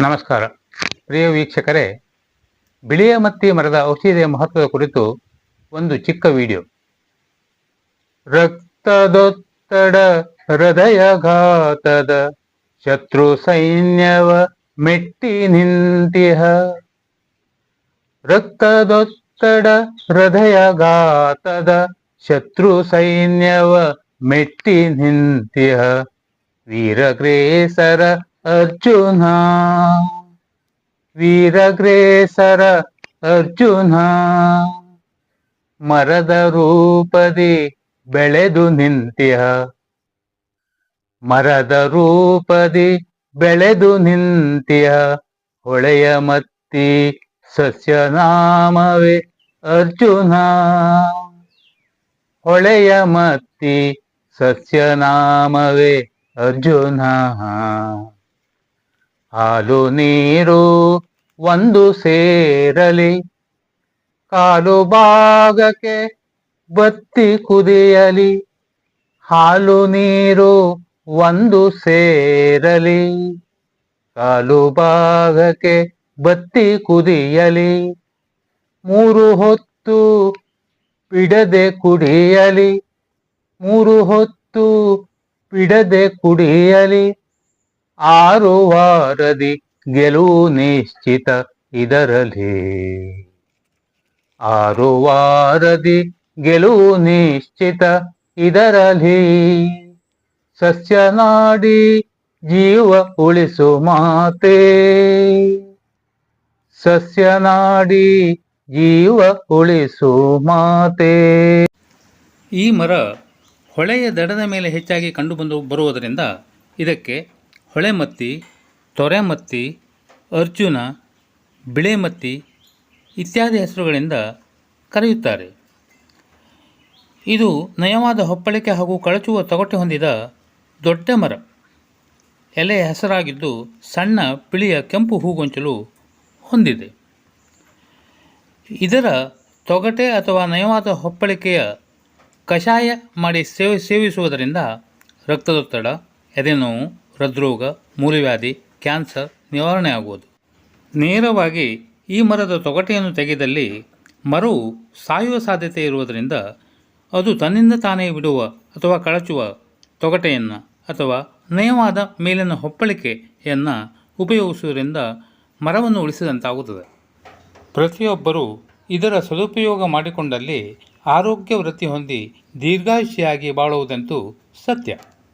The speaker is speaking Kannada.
ನಮಸ್ಕಾರ. ಪ್ರಿಯ ವೀಕ್ಷಕರೇ, ಬಿಳಿಯ ಮತ್ತಿ ಮರದ ಔಷಧಿಯ ಮಹತ್ವದ ಕುರಿತು ಒಂದು ಚಿಕ್ಕ ವಿಡಿಯೋ. ರಕ್ತದೊತ್ತಡ ಹೃದಯಘಾತದ ಶತ್ರು ಸೈನ್ಯವ ಮೆಟ್ಟಿ ನಿಂತಿಹ. ರಕ್ತದೊತ್ತಡ ಹೃದಯಘಾತದ ಶತ್ರು ಸೈನ್ಯವ ಮೆಟ್ಟಿ ನಿಂತಿಹ. ವೀರಗ್ರೇಸರ ಅರ್ಜುನ. ವೀರಗ್ರೇಸರ ಅರ್ಜುನ. ಮರದ ರೂಪದಿ ಬೆಳೆದು ನಿಂತ್ಯ. ಮರದ ರೂಪದಿ ಬೆಳೆದು ನಿಂತ್ಯ. ಹೊಳೆಯ ಮತ್ತಿ ಸಸ್ಯನಾಮವೇ ಅರ್ಜುನ. ಹೊಳೆಯ ಮತ್ತಿ ಸಸ್ಯನಾಮವೇ ಅರ್ಜುನ. ಹಾಲು ನೀರು ಒಂದು ಸೇರಲಿ. ಕಾಲು ಭಾಗಕ್ಕೆ ಬತ್ತಿ ಕುದಿಯಲಿ. ಹಾಲು ನೀರು ಒಂದು ಸೇರಲಿ. ಕಾಲು ಭಾಗಕ್ಕೆ ಬತ್ತಿ ಕುದಿಯಲಿ. ಮೂರು ಹೊತ್ತು ಬಿಡದೆ ಕುಡಿಯಲಿ. ಮೂರು ಹೊತ್ತು ಬಿಡದೆ ಕುಡಿಯಲಿ. ಆರು ವಾರದಿ ಗೆಲುವು ನಿಶ್ಚಿತ ಇದರಲಿ ಆರು ವಾರದಿ ಗೆಲುವು ನಿಶ್ಚಿತ ಇದರಲಿ ಸಸ್ಯನಾಡಿ ಜೀವ ಉಳಿಸು ಮಾತೆ. ಸಸ್ಯನಾಡಿ ಜೀವ ಉಳಿಸು ಮಾತೆ. ಈ ಮರ ಹೊಳೆಯ ದಡದ ಮೇಲೆ ಹೆಚ್ಚಾಗಿ ಕಂಡುಬಂದು ಬರುವುದರಿಂದ ಇದಕ್ಕೆ ಹೊಳೆಮತ್ತಿ, ತೊರೆಮತ್ತಿ, ಅರ್ಜುನ, ಬಿಳೆಮತ್ತಿ ಇತ್ಯಾದಿ ಹೆಸರುಗಳಿಂದ ಕರೆಯುತ್ತಾರೆ. ಇದು ನಯವಾದ ಹೊಪ್ಪಳಿಕೆ ಹಾಗೂ ಕಳಚುವ ತೊಗಟೆ ಹೊಂದಿದ ದೊಡ್ಡ ಮರ. ಎಲೆ ಹೆಸರಾಗಿದ್ದು ಸಣ್ಣ ಬಿಳಿಯ ಕೆಂಪು ಹೂಗೊಂಚಲು ಹೊಂದಿದೆ. ಇದರ ತೊಗಟೆ ಅಥವಾ ನಯವಾದ ಹೊಪ್ಪಳಿಕೆಯ ಕಷಾಯ ಮಾಡಿ ಸೇವಿ, ಸೇವಿಸುವುದರಿಂದ ರಕ್ತದೊತ್ತಡ ಎದೆನೋವು ಹೃದ್ರೋಗ ಮೂಲವ್ಯಾಧಿ ಕ್ಯಾನ್ಸರ್ ನಿವಾರಣೆ ಆಗುವುದು ನೇರವಾಗಿ ಈ ಮರದ ತೊಗಟೆಯನ್ನು ತೆಗೆದಲ್ಲಿ ಮರವು ಸಾಯುವ ಸಾಧ್ಯತೆ ಇರುವುದರಿಂದ ಅದು ತನ್ನಿಂದ ತಾನೇ ಬಿಡುವ ಅಥವಾ ಕಳಚುವ ತೊಗಟೆಯನ್ನು ಅಥವಾ ನಯವಾದ ಮೇಲಿನ ಹೊಪ್ಪಳಿಕೆಯನ್ನು ಉಪಯೋಗಿಸುವುದರಿಂದ ಮರವನ್ನು ಉಳಿಸಿದಂತಾಗುತ್ತದೆ. ಪ್ರತಿಯೊಬ್ಬರೂ ಇದರ ಸದುಪಯೋಗ ಮಾಡಿಕೊಂಡಲ್ಲಿ ಆರೋಗ್ಯ ವೃತ್ತಿ ಹೊಂದಿ ದೀರ್ಘಾಯುಷಿಯಾಗಿ ಬಾಳುವುದಂತೂ ಸತ್ಯ.